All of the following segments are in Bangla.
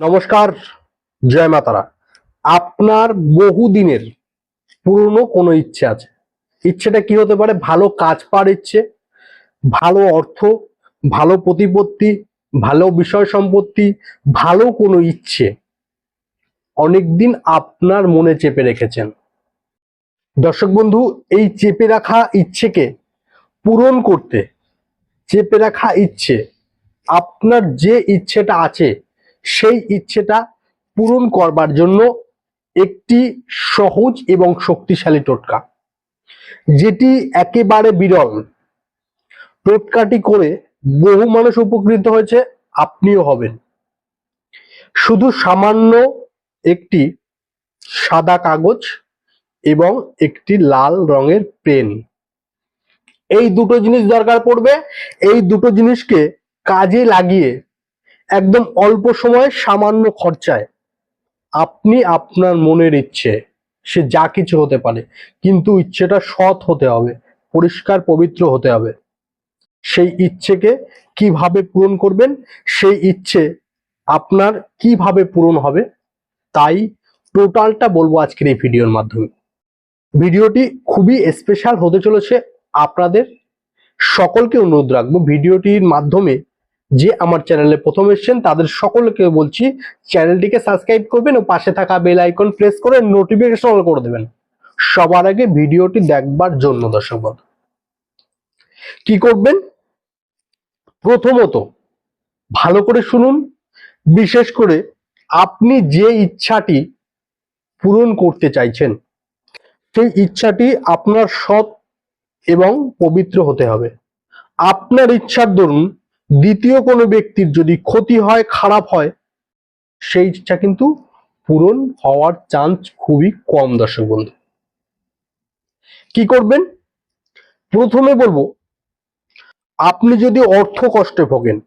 নমস্কার, জয় মাতারা। আপনার বহুদিনের পুরনো কোনো ইচ্ছে আছে। ইচ্ছেটা কি হতে পারে? ভালো কাজ পাওয়ার ইচ্ছে, ভালো অর্থ, ভালো প্রতিপত্তি, ভালো বিষয় সম্পত্তি, ভালো কোনো ইচ্ছে অনেকদিন আপনার মনে চেপে রেখেছেন। দর্শক বন্ধু, এই চেপে রাখা ইচ্ছেকে পূরণ করতে, চেপে রাখা ইচ্ছে, আপনার যে ইচ্ছেটা আছে সেই ইচ্ছেটা পূরণ করবার জন্য একটি সহজ এবং শক্তিশালী টোটকা, যেটি একেবারে বিরল। টোটকাটি করে বহু মানুষ উপকৃত হয়েছে, আপনিও হবেন। শুধু সামান্য একটি সাদা কাগজ এবং একটি লাল রঙের পেন। এই দুটো জিনিস দরকার পড়বে। এই দুটো জিনিসকে কাজে লাগিয়ে একদম অল্প সময়ে সামান্য খরচায় আপনি আপনার মনের ইচ্ছে, সে যা কিছু হতে পারে, কিন্তু ইচ্ছেটা সৎ হতে হবে, পরিষ্কার পবিত্র হতে হবে। সেই ইচ্ছেকে কীভাবে পূরণ করবেন? সেই ইচ্ছে আপনার কীভাবে পূরণ হবে? তাই টোটালটা বলব আজকের এই ভিডিওর মাধ্যমে। ভিডিওটি খুবই স্পেশাল হতে চলেছে আপনাদের। সকলকে অনুরোধ রাখব ভিডিওটির মাধ্যমে যে আমার চ্যানেলে প্রথম এসেছেন, তাদের সকলকে বলছি, চ্যানেলটিকে সাবস্ক্রাইব করবেন ও পাশে থাকা বেল আইকন প্রেস করে নোটিফিকেশন করে দেবেন। সবার আগে ভিডিওটি দেখবার জন্য দর্শক বন্ধু। কি করবেন? প্রথমত ভালো করে শুনুন, বিশেষ করে আপনি যে ইচ্ছাটি পূরণ করতে চাইছেন, সেই ইচ্ছাটি আপনার সৎ এবং পবিত্র হতে হবে। আপনার ইচ্ছার দরুন দ্বিতীয় কোনো ব্যক্তির যদি ক্ষতি হয়, খারাপ হয়, সেই ইচ্ছা কিন্তু পূরণ হওয়ার চান্স খুবই কম, দর্শক বন্ধু। কি করবেন? প্রথমে বলব, আপনি যদি অর্থ কষ্টে ভোগেন,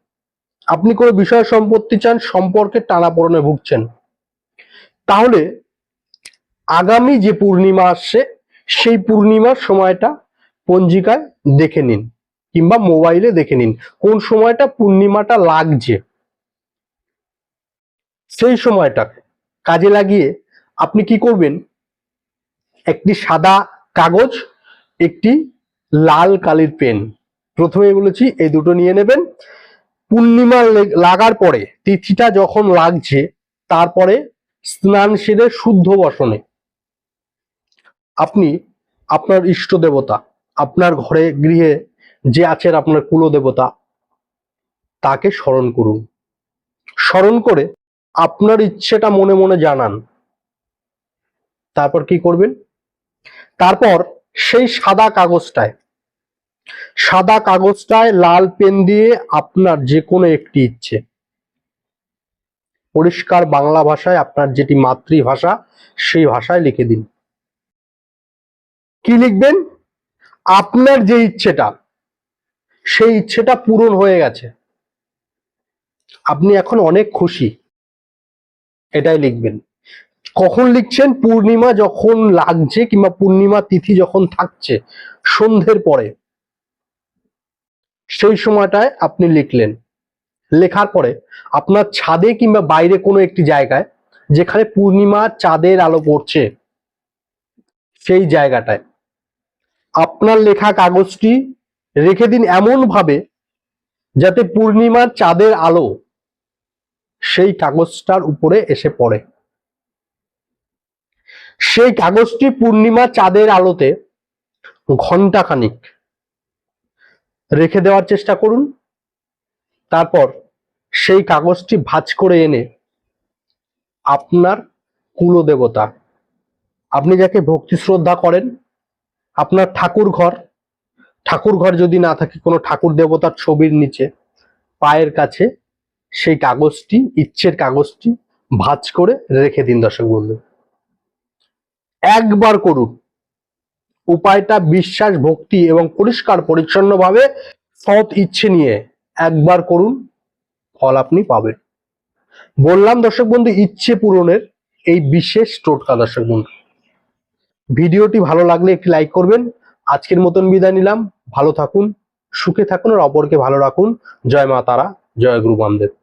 আপনি কোনো বিষয় সম্পত্তি চান, সম্পর্কে টানাপোড়নে ভুগছেন, তাহলে আগামী যে পূর্ণিমা আসছে, সেই পূর্ণিমার সময়টা পঞ্জিকায় দেখে নিন। কিংবা মোবাইলে দেখে নিন, কোন সময়টা পূর্ণিমাটা লাগছে। সেই সময়টা কাজে লাগিয়ে আপনি কি করবেন? একটি সাদা কাগজ, একটি লাল কালির পেন। প্রথমে বলেছি, এই দুটো নিয়ে নেবেন। পূর্ণিমা লাগার পরে, তিথিটা যখন লাগছে, তারপরে স্নান সেরে শুদ্ধ বসনে আপনি আপনার ইষ্ট দেবতা, আপনার ঘরে গৃহে যে আছেন আপনার কুলদেবতা, তাকে স্মরণ করুন। স্মরণ করে আপনার ইচ্ছেটা মনে মনে জানান। তারপর কি করবেন? তারপর সেই সাদা কাগজটায় সাদা কাগজটায় লাল পেন দিয়ে আপনার যে কোনো একটি ইচ্ছে। পরিষ্কার বাংলা ভাষায় আপনার যেটি মাতৃভাষা, সেই ভাষায় লিখে দিন। কি লিখবেন? আপনার যে ইচ্ছেটা সেই ইচ্ছেটা পূরণ হয়ে গেছে। আপনি এখন অনেক খুশি। এটাই লিখবেন। কখন লিখছেন? পূর্ণিমা যখন লাগছে কিংবা পূর্ণিমা তিথি যখন থাকছে, সন্ধ্যের পরে। সেই সময়টায় আপনি লিখলেন। লেখার পরে আপনার ছাদে কিংবা বাইরে কোনো একটি জায়গায়, যেখানে পূর্ণিমা চাঁদের আলো পড়ছে, সেই জায়গাটায়। আপনার লেখা কাগজটি রেখে দিন এমন ভাবে যাতে পূর্ণিমার চাঁদের আলো সেই কাগজটার উপরে এসে পড়ে। সেই কাগজটি পূর্ণিমা চাঁদের আলোতে ঘণ্টা খানিক রেখে দেওয়ার চেষ্টা করুন। তারপর সেই কাগজটি ভাঁজ করে এনে আপনার কুলদেবতা, আপনি যাকে ভক্তি শ্রদ্ধা করেন, আপনার ঠাকুর ঘর ঠাকুর ঘর যদি না থাকে, কোনো ঠাকুর দেবতার ছবির নিচে, পায়ের কাছে সেই কাগজটি, ইচ্ছের কাগজটি ভাঁজ করে রেখে দিন দর্শক বন্ধু। একবার করুন। উপায়টা বিশ্বাস, ভক্তি এবং পরিষ্কার, পরিচ্ছন্নভাবে সৎ ইচ্ছে নিয়ে একবার করুন, ফল আপনি পাবেন। বললাম দর্শক বন্ধু, ইচ্ছে পূরণের এই বিশেষ টোটকা দর্শক বন্ধু। ভিডিওটি ভালো লাগলে একটি লাইক করবেন আজকের মতন বিদায় নিলাম। ভালো থাকুন, সুখে থাকুন আর অপরকে ভালো রাখুন। জয় মা তারা, জয় গুরু বামদেব।